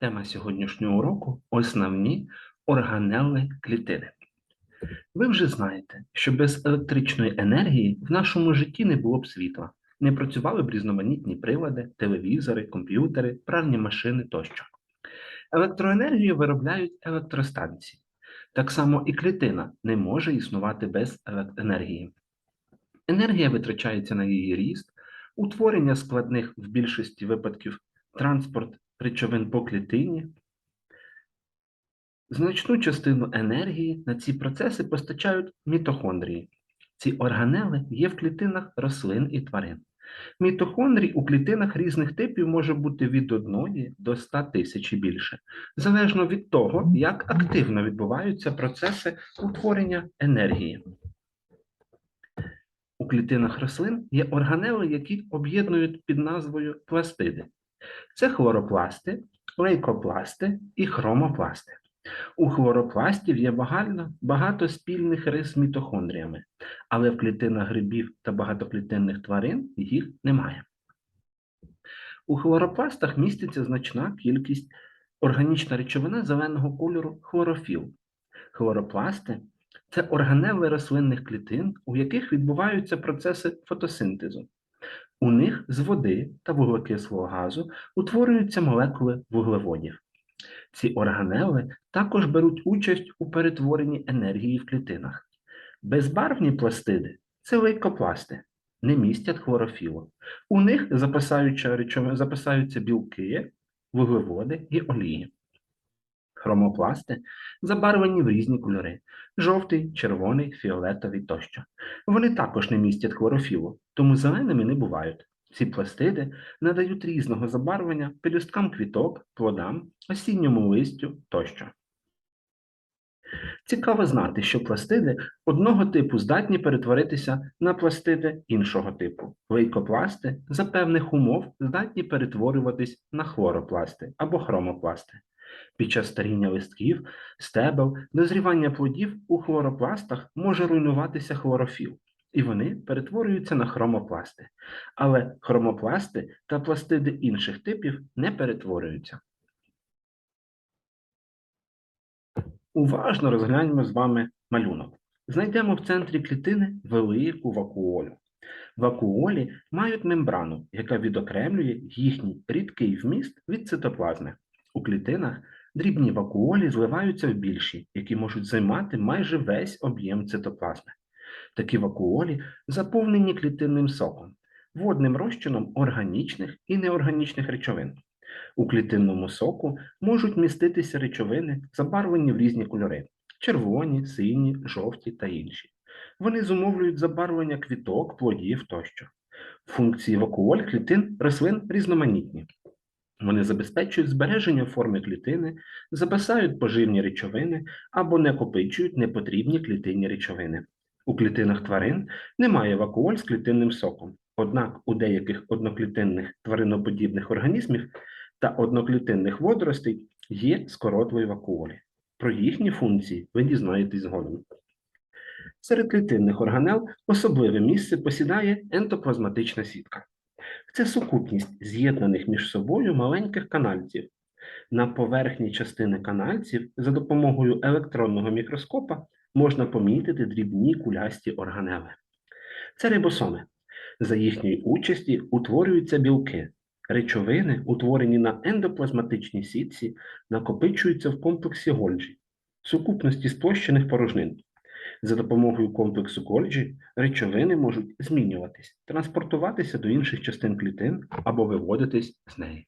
Тема сьогоднішнього уроку основні органелли клітини. Ви вже знаєте, що без електричної енергії в нашому житті не було б світла, не працювали б різноманітні прилади, телевізори, комп'ютери, пральні машини тощо. Електроенергію виробляють електростанції. Так само і клітина не може існувати без енергії. Енергія витрачається на її ріст, утворення складних в більшості випадків транспорт речовин по клітині. Значну частину енергії на ці процеси постачають мітохондрії. Ці органели є в клітинах рослин і тварин. Мітохондрій у клітинах різних типів може бути від 1 до 100 тисяч більше, залежно від того, як активно відбуваються процеси утворення енергії. У клітинах рослин є органели, які об'єднують під назвою пластиди. Це хлоропласти, лейкопласти і хромопласти. У хлоропластів є багато, багато спільних рис з мітохондріями, але в клітинах грибів та багатоклітинних тварин їх немає. У хлоропластах міститься значна кількість органічна речовина зеленого кольору хлорофіл. Хлоропласти це органели рослинних клітин, у яких відбуваються процеси фотосинтезу. У них з води та вуглекислого газу утворюються молекули вуглеводів. Ці органели також беруть участь у перетворенні енергії в клітинах. Безбарвні пластиди це лейкопласти, не містять хлорофілу. У них запасаються білки, вуглеводи і олії. Хромопласти забарвлені в різні кольори жовтий, червоний, фіолетовий тощо. Вони також не містять хлорофілу, тому зеленими не бувають. Ці пластиди надають різного забарвлення пелюсткам квіток, плодам, осінньому листю тощо. Цікаво знати, що пластиди одного типу здатні перетворитися на пластиди іншого типу. Лейкопласти за певних умов здатні перетворюватись на хлоропласти або хромопласти. Під час старіння листків, стебел, дозрівання плодів у хлоропластах може руйнуватися хлорофіл, і вони перетворюються на хромопласти. Але хромопласти та пластиди інших типів не перетворюються. Уважно розгляньмо з вами малюнок. Знайдемо в центрі клітини велику вакуолю. Вакуолі мають мембрану, яка відокремлює їхній рідкий вміст від цитоплазми. У клітинах дрібні вакуолі зливаються в більші, які можуть займати майже весь об'єм цитоплазми. Такі вакуолі заповнені клітинним соком, водним розчином органічних і неорганічних речовин. У клітинному соку можуть міститися речовини, забарвлені в різні кольори червоні, сині, жовті та інші. Вони зумовлюють забарвлення квіток, плодів тощо. Функції вакуоль клітин рослин різноманітні. Вони забезпечують збереження форми клітини, запасають поживні речовини або накопичують непотрібні клітинні речовини. У клітинах тварин немає вакуоль з клітинним соком, однак у деяких одноклітинних твариноподібних організмів та одноклітинних водоростей є скоротливі вакуолі. Про їхні функції ви дізнаєтесь згодом. Серед клітинних органел особливе місце посідає ентоплазматична сітка. Це сукупність з'єднаних між собою маленьких канальців. На поверхні частини канальців за допомогою електронного мікроскопа можна помітити дрібні кулясті органели. Це рибосоми. За їхньої участі утворюються білки. Речовини, утворені на ендоплазматичній сітці, накопичуються в комплексі Гольджі, сукупності сплощених порожнин. За допомогою комплексу коледжі речовини можуть змінюватись, транспортуватися до інших частин клітин або виводитись з неї.